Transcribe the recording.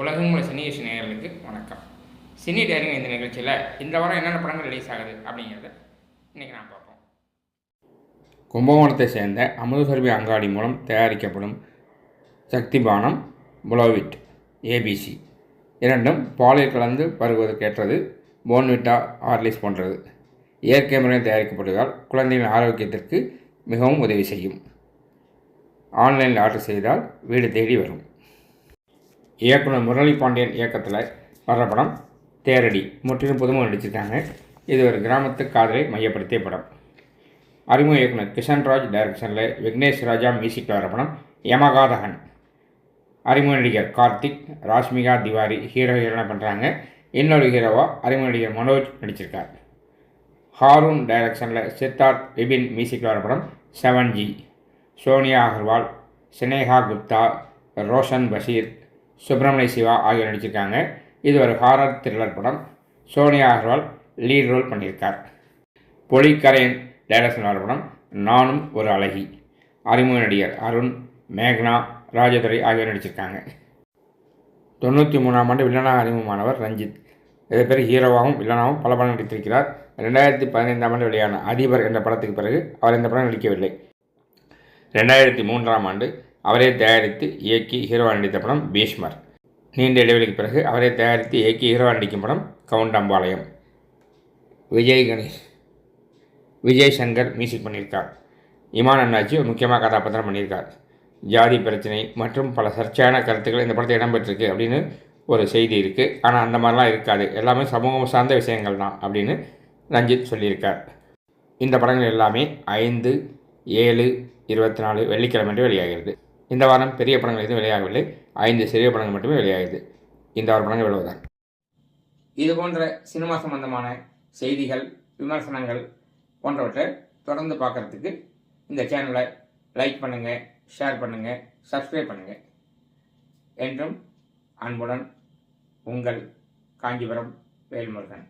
உலகம் உள்ள சினி யோசி நேயர்களுக்கு வணக்கம். சினி டேரிங் இந்த நிகழ்ச்சியில் இந்த வாரம் என்னென்ன படங்கள் ரிலீஸ் ஆகுது அப்படிங்கிறத இன்றைக்கி நான் பார்ப்போம். கும்பகோணத்தை சேர்ந்த அமுதசுரபி அங்காடி மூலம் தயாரிக்கப்படும் சக்தி பானம் புலோவிட் ஏபிசி இரண்டும் பாலில் கலந்து வருவதற்கேற்றது போன்விட்டா ஆர்லிஸ் போன்றது. இயற்கை முறையில் தயாரிக்கப்படுவதால் குழந்தைகளின் ஆரோக்கியத்திற்கு மிகவும் உதவி செய்யும். ஆன்லைனில் ஆர்டர் செய்தால் வீடு தேடி வரும். இயக்குனர் முரளி பாண்டியன் இயக்கத்தில் வர்ற படம் தேரடி. முற்றிலும் புதுமுகம் நடிச்சிருக்காங்க. இது ஒரு கிராமத்து காதலை மையப்படுத்திய படம். அறிமுக இயக்குனர் கிஷன்ராஜ் டைரக்ஷனில் விக்னேஷ் ராஜா மியூசிக்கில் வர படம் யமகாதகன். அறிமுக நடிகர் கார்த்திக் ராஷ்மிகா திவாரி ஹீரோ ஹீரோனா பண்ணுறாங்க இன்னொரு ஹீரோவா அறிமுக நடிகர் மனோஜ் நடிச்சிருக்கார். ஹாரூன் டைரக்ஷனில் சித்தார்த் விபின் மியூசிக்கில் வர படம் செவன் ஜி. சோனியா அகர்வால் சினேகா குப்தா ரோஷன் பஷீர் சுப்பிரமணிய சிவா ஆகியோர் நடிச்சிருக்காங்க. இது ஒரு ஹாரர் த்ரில்லர் படம். சோனியா அகர்வால் லீட் ரோல் பண்ணியிருக்கார். பொலிக்கரையன் டைரக்ஷன் வர படம். நானும் ஒரு அழகி. அறிமுக நடிகர் அருண் மேக்னா ராஜதுரை ஆகியோர் நடிச்சிருக்காங்க. தொண்ணூற்றி மூணாம் ஆண்டு வில்லனாக அறிமுகமானவர் ரஞ்சித். இதே பேர் ஹீரோவாகவும் வில்லனாகவும் பல படம் நடித்திருக்கிறார். ரெண்டாயிரத்தி பதினைந்தாம் ஆண்டு வெளியான அதிபர் என்ற படத்துக்கு பிறகு அவர் இந்த படம் நடிக்கவில்லை. ரெண்டாயிரத்தி மூன்றாம் ஆண்டு அவரே தயாரித்து இயக்கி ஹீரோ நடித்த படம் பீஷ்மர். நீண்ட இடைவெளிக்கு பிறகு அவரே தயாரித்து இயக்கி ஹீரோ நடிக்கும் படம் கவுண்டம்பாளையம். விஜய் கணேஷ். விஜய் சங்கர் மியூசிக் பண்ணியிருக்கார். இமான் அண்ணாச்சி ஒரு முக்கியமாக கதாபாத்திரம் பண்ணியிருக்கார். ஜாதி பிரச்சனை மற்றும் பல சர்ச்சையான கருத்துக்கள் இந்த படத்தில் இடம்பெற்றிருக்கு அப்படின்னு ஒரு செய்தி இருக்குது ஆனால் அந்த மாதிரிலாம் இருக்காது. எல்லாமே சமூகம் சார்ந்த விஷயங்கள் தான் அப்படின்னு ரஞ்சித் சொல்லியிருக்கார். இந்த படங்கள் எல்லாமே ஐந்து ஏழு இருபத்தி நாலு வெள்ளிக்கிழமை வெளியாகிறது. இந்த வாரம் பெரிய படங்கள் எதுவும் வெளியாகவில்லை. ஐந்து சிறிய படங்கள் மட்டுமே வெளியாகுது இந்த வார படங்கள் வெளிவதான் இது போன்ற சினிமா சம்பந்தமான செய்திகள் விமர்சனங்கள் போன்றவற்றை தொடர்ந்து பார்க்குறதுக்கு இந்த சேனலை லைக் பண்ணுங்கள் ஷேர் பண்ணுங்கள் சப்ஸ்கிரைப் பண்ணுங்கள் என்றும் அன்புடன் உங்கள் காஞ்சிபுரம் வேல்முருகன்.